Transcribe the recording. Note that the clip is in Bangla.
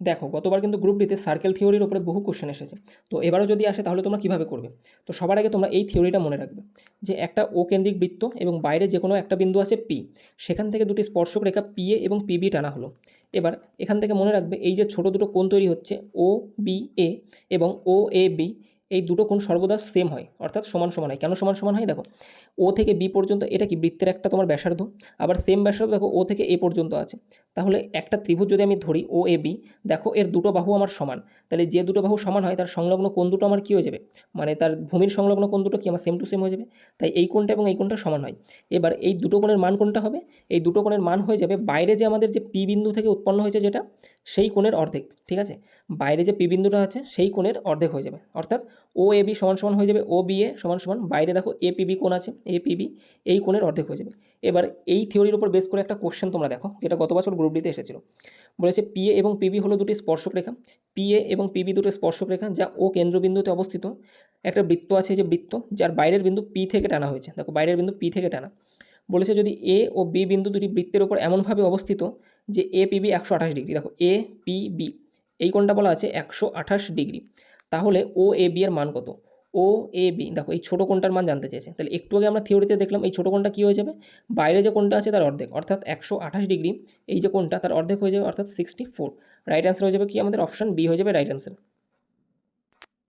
দেখো, গতবার কিন্তু গ্রুপ ডিতে সার্কেল থিওরির উপরে বহু কোশ্চেন এসেছে। তো এবারও যদি আসে, তাহলে তোমরা কীভাবে করবে? তো সবার আগে তোমরা এই থিওরিটা মনে রাখবে যে একটা ও কেন্দ্রিক বৃত্ত এবং বাইরে যে কোনো একটা বিন্দু আছে পি সেখান থেকে দুটি স্পর্শক রেখা পি এ এবং পিবি টানা হলো। এবার এখান থেকে মনে রাখবে এই যে ছোট দুটো কোণ তৈরি হচ্ছে ও বি এ এবং ও এ বি এই দুটো কোণ সর্বদা সেম হয়, অর্থাৎ সমান সমান হয়। কেন সমান সমান হয়? দেখো ও থেকে বি পর্যন্ত, এটা কি বৃত্তের একটা তোমার ব্যাসার্ধ? আবার সেম ব্যাসার্ধ, দেখো ও থেকে এ পর্যন্ত আছে। তাহলে একটা ত্রিভুজ যদি আমি ধরি ও এ বি দেখো, এর দুটো বাহু আমার সমান। তাহলে যে দুটো বাহু সমান হয়, তার সংলগ্ন কোণ দুটো আমার কী হয়ে যাবে? মানে তার ভূমির সংলগ্ন কোণ দুটো কি আমার সেম টু সেম হয়ে যাবে? তাই এই কোণটা এবং এই কোণটা সমান হয়। এবার এই দুটো কোণের মান কোনটা হবে। এই দুটো কোণের মান হয়ে যাবে বাইরে যে আমাদের যে পি বিন্দু থেকে উৎপন্ন হয়েছে যেটা, সেই কোণের অর্ধেক, ঠিক আছে? বাইরে যে পি বিন্দুটা আছে, সেই কোণের অর্ধেক হয়ে যাবে। অর্থাৎ ও এ বি সমান সমান হয়ে যাবে ও বি এ সমান সমান, বাইরে দেখো এ পিবি কোণ আছে এ পিবি এই কোণের অর্ধেক হয়ে যাবে। এবার এই থিওরির উপর বেস করে একটা কোশ্চেন তোমরা দেখো, যেটা গত বছর গ্রুপ ডিতে এসেছিল। বলেছে পিএ এবং পিবি হলো দুটি স্পর্শক রেখা। পিএ এবং পিবি দুটো স্পর্শক রেখা যা ও কেন্দ্রবিন্দুতে অবস্থিত। একটা বৃত্ত আছে যে বৃত্ত, যার বাইরের বিন্দু পি থেকে টানা হয়েছে। দেখো বাইরের বিন্দু পি থেকে টানা। বলেছে যদি এ ও বি বিন্দু দুটি বৃত্তের উপর এমনভাবে অবস্থিত যে এ পিবি একশো আঠাশ ডিগ্রি, দেখো এ পি বি এই কোণটা বলা আছে একশো আঠাশ ডিগ্রি। তাহলে ও এ বি এর মান কত? ও এ বি দেখো এই ছোটো কোণটার মান জানতে চেয়েছে। তাহলে একটু আগে আমরা থিওরিতে দেখলাম এই ছোটো কোণটা কী হয়ে যাবে? বাইরে যে কোণটা আছে তার অর্ধেক, অর্থাৎ একশো আঠাশ ডিগ্রি, এই যে কোণটা তার অর্ধেক হয়ে যাবে, অর্থাৎ সিক্সটি ফোর রাইট অ্যান্সার হয়ে যাবে কি? আমাদের অপশান বি হয়ে যাবে রাইট অ্যান্সার